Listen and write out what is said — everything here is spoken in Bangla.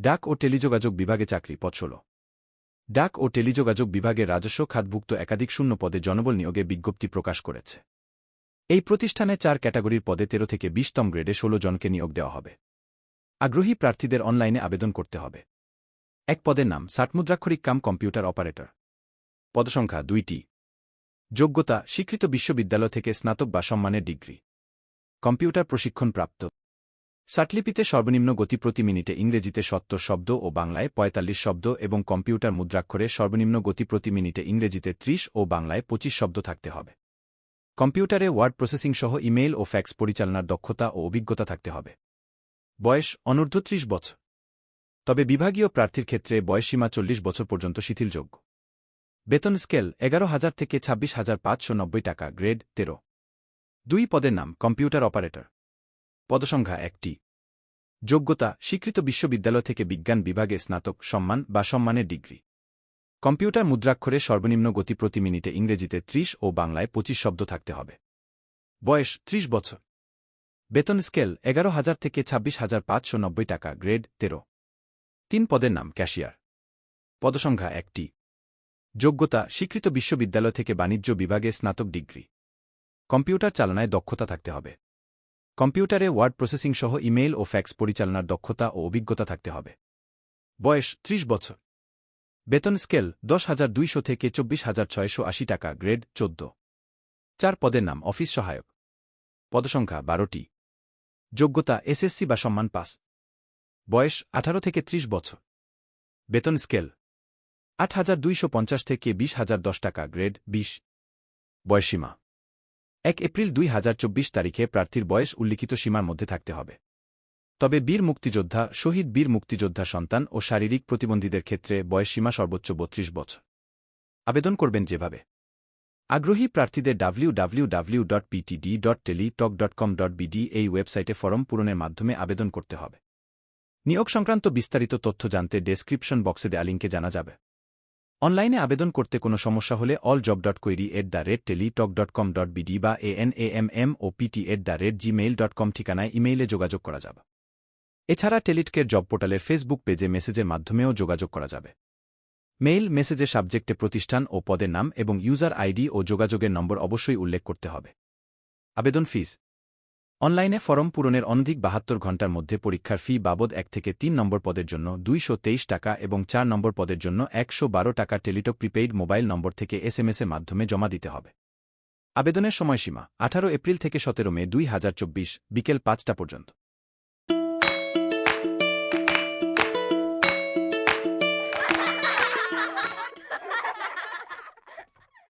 ডাক ও টেলিযোগাযোগ বিভাগে চাকরি পদ ষোলো। ডাক ও টেলিযোগাযোগ বিভাগের রাজস্ব খাতভুক্ত একাধিক শূন্য পদে জনবল নিয়োগে বিজ্ঞপ্তি প্রকাশ করেছে। এই প্রতিষ্ঠানে চার ক্যাটাগরির পদে তেরো থেকে বিশতম গ্রেডে ষোলো জনকে নিয়োগ দেওয়া হবে। আগ্রহী প্রার্থীদের অনলাইনে আবেদন করতে হবে। এক পদের নাম ষাটমুদ্রাক্ষরিক কাম কম্পিউটার অপারেটর। পদসংখ্যা দুইটি। যোগ্যতা, স্বীকৃত বিশ্ববিদ্যালয় থেকে স্নাতক বা সম্মানের ডিগ্রি। কম্পিউটার প্রশিক্ষণপ্রাপ্ত। সাটলিপিতে সর্বনিম্ন গতি প্রতি মিনিটে ইংরেজিতে সত্তর শব্দ ও বাংলায় ৪৫ শব্দ এবং কম্পিউটার মুদ্রাক্ষরে সর্বনিম্ন গতি প্রতি মিনিটে ইংরেজিতে ৩০ ও বাংলায় ২৫ শব্দ থাকতে হবে। কম্পিউটারে ওয়ার্ড প্রসেসিং সহ ইমেইল ও ফ্যাক্স পরিচালনার দক্ষতা ও অভিজ্ঞতা থাকতে হবে। বয়স অনূর্ধ্ব ত্রিশ বছর। তবে বিভাগীয় প্রার্থীর ক্ষেত্রে বয়সসীমা চল্লিশ বছর পর্যন্ত শিথিলযোগ্য। বেতন স্কেল এগারো হাজার থেকে ছাব্বিশ হাজার পাঁচশো নব্বই টাকা, গ্রেড তেরো। দুই পদের নাম, কম্পিউটার অপারেটর। পদসংখ্যা একটি। যোগ্যতা, স্বীকৃত বিশ্ববিদ্যালয় থেকে বিজ্ঞান বিভাগে স্নাতক সম্মান বা সম্মানের ডিগ্রি। কম্পিউটার মুদ্রাক্ষরে সর্বনিম্ন গতি প্রতি মিনিটে ইংরেজিতে ৩০ ও বাংলায় ২৫ শব্দ থাকতে হবে। বয়স ৩০ বছর। বেতন স্কেল, এগারো হাজার থেকে ছাব্বিশ হাজার পাঁচশো নব্বই টাকা, গ্রেড তেরো। তিন পদের নাম, ক্যাশিয়ার। পদসংখ্যা একটি। যোগ্যতা, স্বীকৃত বিশ্ববিদ্যালয় থেকে বাণিজ্য বিভাগে স্নাতক ডিগ্রি। কম্পিউটার চালনায় দক্ষতা থাকতে হবে। কম্পিউটারে ওয়ার্ড প্রসেসিং সহ ইমেইল ও ফ্যাক্স পরিচালনার দক্ষতা ও অভিজ্ঞতা থাকতে হবে। বয়স ৩০ বছর। বেতন স্কেল দশ হাজার দুইশো থেকে চব্বিশ হাজার ছয়শো আশি টাকা, গ্রেড চোদ্দ। চার পদের নাম, অফিস সহায়ক। পদসংখ্যা বারোটি। যোগ্যতা এসএসসি বা সম্মান পাস। বয়স আঠারো থেকে ৩০ বছর। বেতন স্কেল আট হাজার দুইশো পঞ্চাশ থেকে বিশ হাজার দশ টাকা, গ্রেড বিশ। বয়সীমা এক এপ্রিল দুই হাজার চব্বিশ তারিখে প্রার্থীর বয়স উল্লিখিত সীমার মধ্যে থাকতে হবে। তবে বীর মুক্তিযোদ্ধা, শহীদ বীর মুক্তিযোদ্ধা সন্তান ও শারীরিক প্রতিবন্ধীদের ক্ষেত্রে বয়সসীমা সর্বোচ্চ বত্রিশ বছর। আবেদন করবেন যেভাবে। আগ্রহী প্রার্থীদের W W W dot PTD dot Teletalk dot com dot BD এই ওয়েবসাইটে ফরম পূরণের মাধ্যমে আবেদন করতে হবে। নিয়োগ সংক্রান্ত বিস্তারিত তথ্য জানতে ডেসক্রিপশন বক্সে দেয়া লিঙ্কে জানা যাবে। অনলাইনে আবেদন করতে কোনো সমস্যা হলে all job dot query at the rate Teletalk dot com dot BD বা A N A M M O PT at the rate Gmail dot com ঠিকানায় ইমেইলে যোগাযোগ করা যাবে। এছাড়া টেলিটকের জব পোর্টালের ফেসবুক পেজে মেসেজের মাধ্যমেও যোগাযোগ করা যাবে। মেইল, মেসেজে সাবজেক্টে প্রতিষ্ঠান ও পদের নাম এবং ইউজার আইডি ও যোগাযোগের নম্বর অবশ্যই উল্লেখ করতে হবে। আবেদন ফিস অনলাইনে ফরম পূরণের অনধিক বাহাত্তর ঘণ্টার মধ্যে পরীক্ষার ফি বাবদ এক থেকে তিন নম্বর পদের জন্য দুইশো তেইশ টাকা এবং চার নম্বর পদের জন্য একশো বারো টাকা টেলিটক প্রিপেইড মোবাইল নম্বর থেকে এসএমএসের মাধ্যমে জমা দিতে হবে। আবেদনের সময়সীমা আঠারো এপ্রিল থেকে সতেরো মে দুই হাজার চব্বিশ বিকেল পাঁচটা পর্যন্ত।